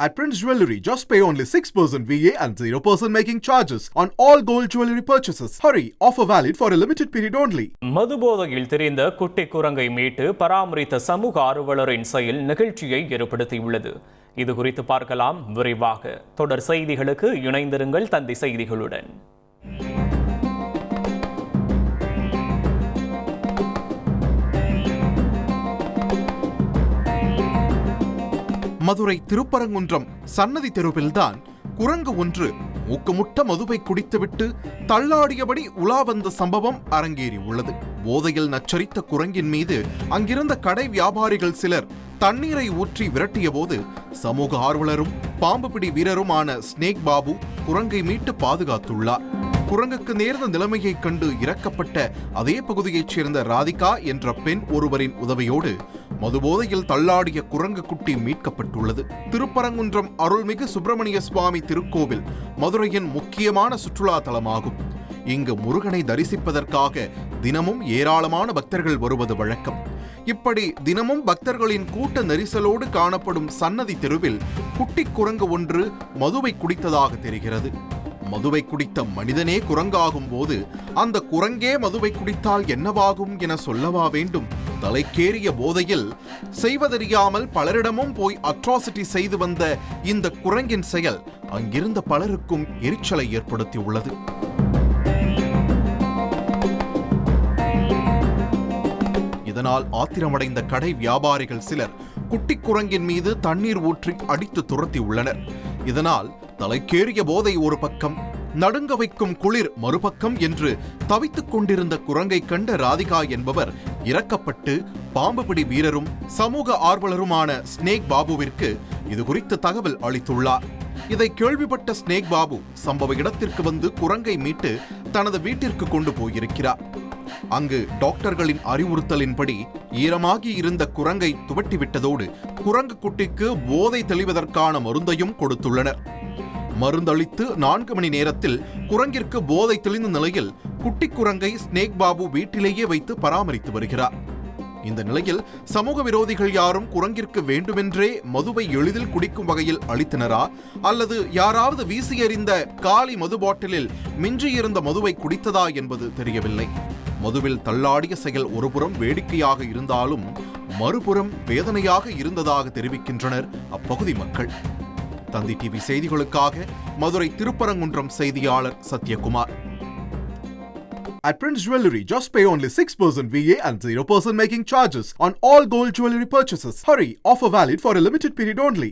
At Prince Jewelry, just pay only 6% VA and 0% making charges on all gold jewelry purchases. Hurry, offer valid for a limited period only. மதுபோதையில் தெரிந்த குட்டி குரங்கை மீட்டு பராமரித்த சமூக ஆர்வலரின் செயல் நிகழ்ச்சியை ஏற்படுத்தியுள்ளது இது குறித்து பார்க்கலாம் விரைவாக தொடர் செய்திகளுக்கு இணைந்திருங்கள் தந்தி செய்திகளுடன் மதுரை திருப்பரங்குன்றம் சன்னதி தெருவில்தான் குரங்கு ஒன்று மூக்குமுட்ட மதுவை குடித்துவிட்டு தள்ளாடியபடி உலா வந்த சம்பவம் அரங்கேறியுள்ளது. போதையில் நச்சரித்த குரங்கின் மீது அங்கிருந்த கடை வியாபாரிகள் சிலர் தண்ணீரை ஊற்றி விரட்டிய போது சமூக ஆர்வலரும் பாம்பு பிடி வீரருமான ஸ்னேக் பாபு குரங்கை மீட்டு பாதுகாத்துள்ளார். குரங்குக்கு நேர்ந்த நிலைமையைக் கண்டு இறக்கப்பட்ட அதே பகுதியைச் சேர்ந்த ராதிகா என்ற பெண் ஒருவரின் உதவியோடு மதுபோதையில் தள்ளாடிய குரங்கு குட்டி மீட்கப்பட்டுள்ளது. திருப்பரங்குன்றம் அருள்மிகு சுப்பிரமணிய சுவாமி திருக்கோவில் மதுரையின் முக்கியமான சுற்றுலா தலமாகும் இங்கு முருகனை தரிசிப்பதற்காக தினமும் ஏராளமான பக்தர்கள் வருவது வழக்கம். இப்படி தினமும் பக்தர்களின் கூட்ட நெரிசலோடு காணப்படும் சன்னதி தெருவில் குட்டி குரங்கு ஒன்று மதுவை குடித்ததாக தெரிகிறது. மதுவை குடித்த மனிதனே குரங்காகும் போது அந்த குரங்கே மதுவை குடித்தால் என்னவாகும் என சொல்லவா வேண்டும்? தலைக்கேறிய போதையில் செய்வதறியாமல் பலரிடமும் போய் அட்ராசிட்டி செய்து வந்த இந்த குரங்கின் செயல் அங்கிருந்த பலருக்கும் எரிச்சலை ஏற்படுத்தியுள்ளது. இதனால் ஆத்திரமடைந்த கடை வியாபாரிகள் சிலர் குட்டி குரங்கின் மீது தண்ணீர் ஊற்றி அடித்து துரத்தி உள்ளனர் இதனால் தலைக்கேறிய போதை ஒரு பக்கம் நடுங்க வைக்கும் குளிர் மறுபக்கம் என்று தவித்துக் கொண்டிருந்த குரங்கை கண்ட ராதிகா என்பவர் இறக்கப்பட்டு பாம்புபிடி வீரரும் சமூக ஆர்வலருமான ஸ்னேக் பாபுவிற்கு இது குறித்து தகவல் அளித்துள்ளார். இதை கேள்விப்பட்ட ஸ்னேக் பாபு சம்பவ இடத்திற்கு வந்து குரங்கை மீட்டு தனது வீட்டிற்கு கொண்டு போயிருக்கிறார். அங்கு டாக்டர்களின் அறிவுறுத்தலின்படி ஈரமாகி இருந்த குரங்கை துவட்டிவிட்டதோடு குரங்கு குட்டிக்கு போதை தெளிவதற்கான மருந்தையும் கொடுத்துள்ளனர். மருந்தளித்து நான்கு மணி நேரத்தில் குரங்கிற்கு போதை தெளிந்த நிலையில் குட்டி குரங்கை ஸ்னேக் பாபு வீட்டிலேயே வைத்து பராமரித்து வருகிறார். இந்த நிலையில் சமூக விரோதிகள் யாரும் குரங்கிற்கு வேண்டுமென்றே மதுவை எளிதில் குடிக்கும் வகையில் அளித்தனரா? அல்லது யாராவது வீசி எறிந்த காலி மது பாட்டிலில் மிஞ்சியிருந்த மதுவை குடித்ததா என்பது தெரியவில்லை. மதுவில் தள்ளாடிய செயல் ஒருபுறம் வேடிக்கையாக இருந்தாலும் மறுபுறம் வேதனையாக இருந்ததாக தெரிவிக்கின்றனர் அப்பகுதி மக்கள். தந்தி டிவி செய்திகளுக்காக மதுரை திருப்பரங்குன்றம் செய்தியாளர் Sathyakumar At Prince Jewelry, just pay only 6% VA and 0% making charges on all gold jewelry purchases. Hurry, offer valid for a limited period only.